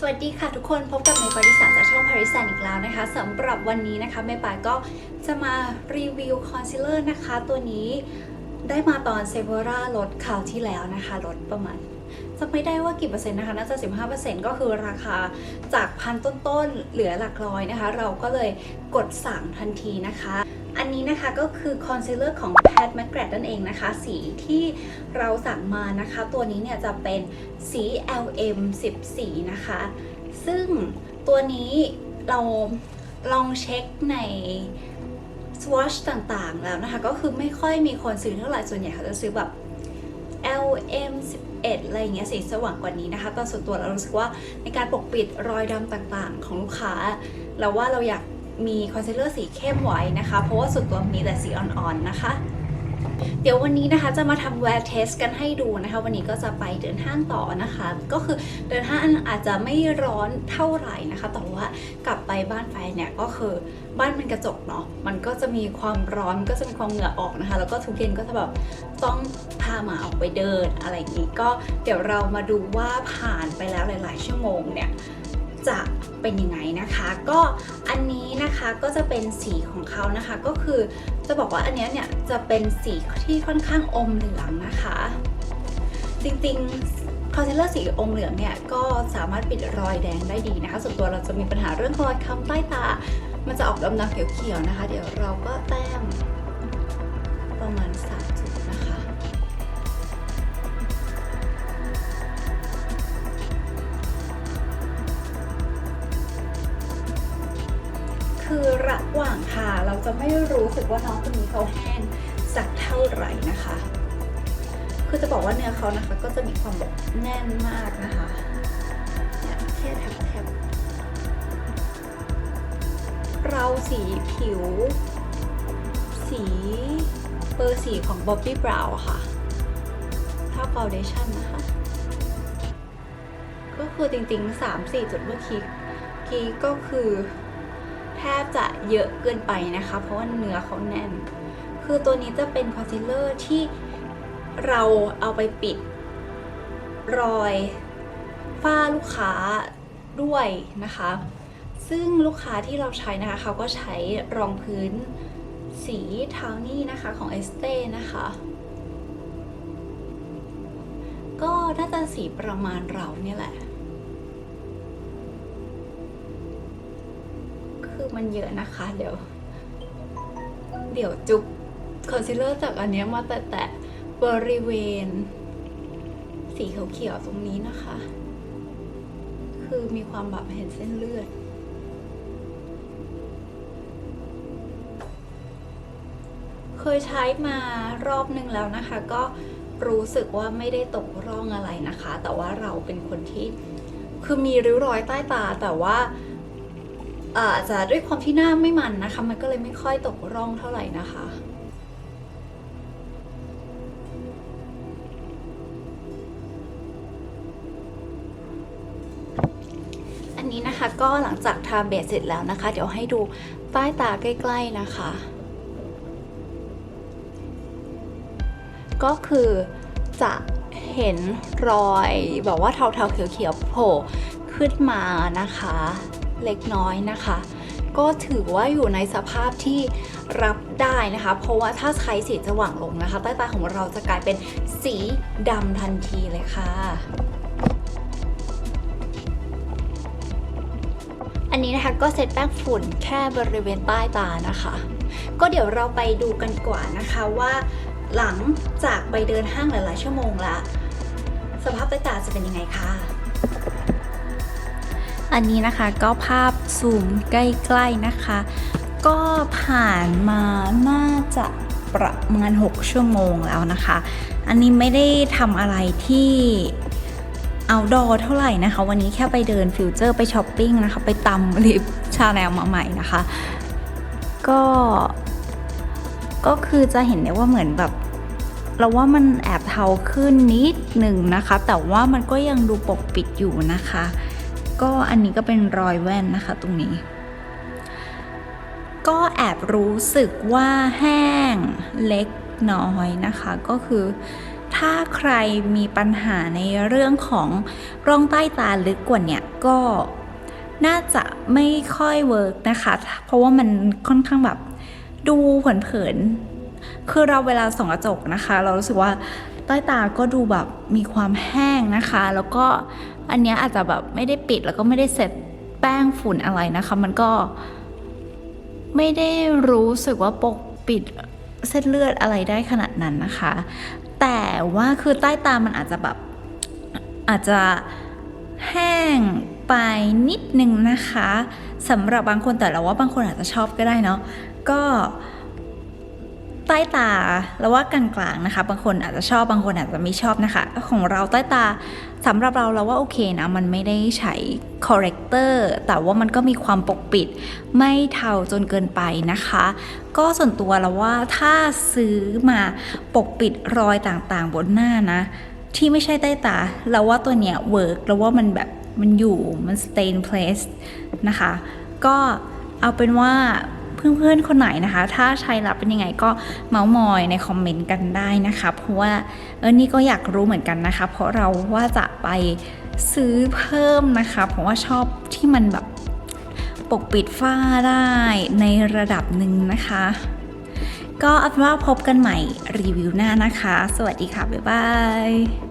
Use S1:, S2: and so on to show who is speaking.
S1: สวัสดีค่ะทุกคนพบกับเมย์ปริสาจากช่อง Paris a n อีกแล้วนะคะสำหรับวันนี้นะคะเมย์ปายก็จะมารีวิวคอนซีลเลอร์นะคะ ตัวนี้ได้มาตอนเซเวอร่าลดคราวที่แล้วนะคะลดประมาณจะไม่ได้ว่ากี่เปอร์เซ็นต์นะคะน่าจะ 15%ก็คือราคาจากพันต้นๆเหลือหลักร้อยนะคะ เราก็เลยกดสั่งทันทีนะคะ นนี้นะคะก็คือคอนซีลเลอร์ของ Pat m c g r a t นั่นเองนะคะ สีที่เราสั่งมานะคะ ตัวนี้เนี่ยจะเป็นสี LM 10สีนะคะ ซึ่งตัวนี้เราลองเช็คใน swatch ต่างๆแล้วนะคะ ก็คือไม่ค่อยมีคนซื้อเท่าไหร่ส่วนใหญ่เขาจะซื้อแบบ LM 11อะไรอย่างเงี้ยสีสว่างกว่านี้นะคะแต่ส่วนตัวเรารู้สึกว่าในการปกปิดรอยดำต่างๆ ของลูกค้า เราว่าเราอยาก มีคอนซีลเลอร์สีเข้มไว้นะคะ เพราะว่าส่วนตัวมีแต่สีอ่อนๆนะคะเดี๋ยววันนี้นะคะจะมาทำแวร์เทสกันให้ดูนะคะ วันนี้ก็จะไปเดินห้างต่อนะคะ ก็คือเดินห้างอาจจะไม่ร้อนเท่าไหร่นะคะแต่ว่ากลับไปบ้านแฟนเนี่ยก็คือบ้านเป็นกระจกเนาะมันก็จะมีความร้อนก็จะมีความเหงื่อออกนะคะ แล้วก็ทุกเย็นก็จะแบบต้องพาหมาออกไปเดินอะไรอย่างนี้ก็เดี๋ยวเรามาดูว่าผ่านไปแล้วหลาย ๆ ชั่วโมงเนี่ย จะเป็นยังไงนะคะ ก็อันนี้นะคะก็จะเป็นสีของเขานะคะ ก็คือจะบอกว่าอันเนี้ยเนี่ยจะเป็นสีที่ค่อนข้างอมเหลืองนะคะ จริงๆคอนซีลเลอร์สีอมเหลืองเนี่ยก็สามารถปิดรอยแดงได้ดีนะคะ ส่วนตัวเราจะมีปัญหาเรื่องรอยค้ำใต้ตา มันจะออกดำๆเขียวๆนะคะ เดี๋ยวเราก็แต้มประมาณ3 จะไม่รู้สึกว่าน้องคนนี้เขาแห้งสักเท่าไหร่นะคะ คือจะบอกว่าเนื้อเขานะคะ ก็จะมีความแบบแน่นมากนะคะแค่แทบแทบเราสีผิว สีเบอร์สีของ Bobbi Brown อะค่ะถ้า Foundation นะคะ ก็คือจริงๆ 3-4 จุดเมื่อกี้กี้ก็คือ แทบจะเยอะเกินไปนะคะ เพราะว่าเนื้อเขาแน่น คือตัวนี้จะเป็นคอนซีลเลอร์ที่เราเอาไปปิด รอยฝ้าลูกค้าด้วยนะคะ ซึ่งลูกค้าที่เราใช้นะคะเขาก็ใช้รองพื้นสีเทานี่นะคะของเอสเต้นะคะ ก็น่าจะสีประมาณเราเนี่ยแหละ มันเยอะนะคะ เดี๋ยว เดี๋ยวจุบคอนซีลเลอร์จากอันนี้มาแตะบริเวณ สีเขียวๆตรงนี้นะคะ คือมีความแบบเห็นเส้นเลือดเคยใช้มารอบนึงแล้วนะคะ ก็รู้สึกว่าไม่ได้ตกร่องอะไรนะคะ แต่ว่าเราเป็นคนที่คือมีริ้วรอยใต้ตาแต่ว่า อาจจะด้วยความที่หน้าไม่มันนะคะ มันก็เลยไม่ค่อยตกร่องเท่าไหร่นะคะอันนี้นะคะก็หลังจากทาเบสเสร็จแล้วนะคะ เดี๋ยวให้ดูใต้ตาใกล้ๆนะคะ ก็คือจะเห็นรอยแบบว่าเทาๆเขียวๆโผล่ขึ้นมานะคะ เล็กน้อยนะคะ ก็ถือว่าอยู่ในสภาพที่รับได้นะคะ เพราะว่าถ้าใช้สีสว่างลงนะคะ ใต้ตาของเราจะกลายเป็นสีดำทันทีเลยค่ะอันนี้นะคะก็เซตแป้งฝุ่นแค่บริเวณใต้ตานะคะ ก็เดี๋ยวเราไปดูกันกว่านะคะว่า หลังจากไปเดินห้างหลายๆชั่วโมงละสภาพใต้ตาจะเป็นยังไงคะ อันนี้นะคะก็ภาพซูมใกล้ๆนะคะ ก็ผ่านมาน่าจะประมาณ 6 ชั่วโมงแล้วนะคะ อันนี้ไม่ได้ทำอะไรที่เอาดอเท่าไหร่นะคะ วันนี้แค่ไปเดินฟิวเจอร์ไปช้อปปิ้งนะคะ ไปตำลิปชาแนลมาใหม่นะคะ ก็ ก็คือจะเห็นได้ว่าเหมือนแบบเราว่ามันแอบเทาขึ้นนิดหนึ่งนะคะ แต่ว่ามันก็ยังดูปกปิดอยู่นะคะ ก็อันนี้ก็เป็นรอยแว่นนะคะตรงนี้ ก็แอบรู้สึกว่าแห้งเล็กน้อยนะคะ ก็คือ
S2: ถ้าใครมีปัญหาในเรื่องของร่องใต้ตาลึกกว่าเนี่ยก็น่าจะไม่ค่อยเวิร์กนะคะ เพราะว่ามันค่อนข้างแบบดูเผินๆคือเราเวลาส่องกระจกนะคะ เรารู้สึกว่า ใต้ตาก็ดูแบบมีความแห้งนะคะ แล้วก็อันเนี้ยอาจจะแบบไม่ได้ปิดแล้วก็ไม่ได้เสร็จแป้งฝุ่นอะไรนะคะ มันก็ไม่ได้รู้สึกว่าปกปิดเส้นเลือดอะไรได้ขนาดนั้นนะคะ แต่ว่าคือใต้ตามันอาจจะแบบอาจจะแห้งไปนิดนึงนะคะสำหรับบางคนแต่เราว่าบางคนอาจจะชอบก็ได้เนาะก็ ใต้ตาแล้วว่ากลางๆนะคะ บางคนอาจจะชอบบางคนอาจจะไม่ชอบนะคะ ของเราใต้ตาสำหรับเราเราว่าโอเคนะ มันไม่ได้ใช้ corrector แต่ว่ามันก็มีความปกปิด ไม่เทาจนเกินไปนะคะ ก็ส่วนตัวเราว่าถ้าซื้อมาปกปิดรอยต่างๆ บนหน้านะ ที่ไม่ใช่ใต้ตา เราว่าตัวเนี้ยเวิร์กแล้วว่ามันแบบมันอยู่มัน stay in place นะคะ ก็เอาเป็นว่า เพื่อนๆคนไหนนะคะ ถ้าช้แล้วเป็นยังไงก็เมาส์มอยในคอมเมนต์กันได้นะคะ เพราะว่าเออนี่ก็อยากรู้เหมือนกันนะคะ เพราะเราว่าจะไปซื้อเพิ่มนะคะ เพราะว่าชอบที่มันแบบปกปิดฝ้าได้ในระดับหนึ่งนะคะ ก็เอาเป็นว่าพบกันใหม่รีวิวหน้านะคะ สวัสดีค่ะ บ๊ายบาย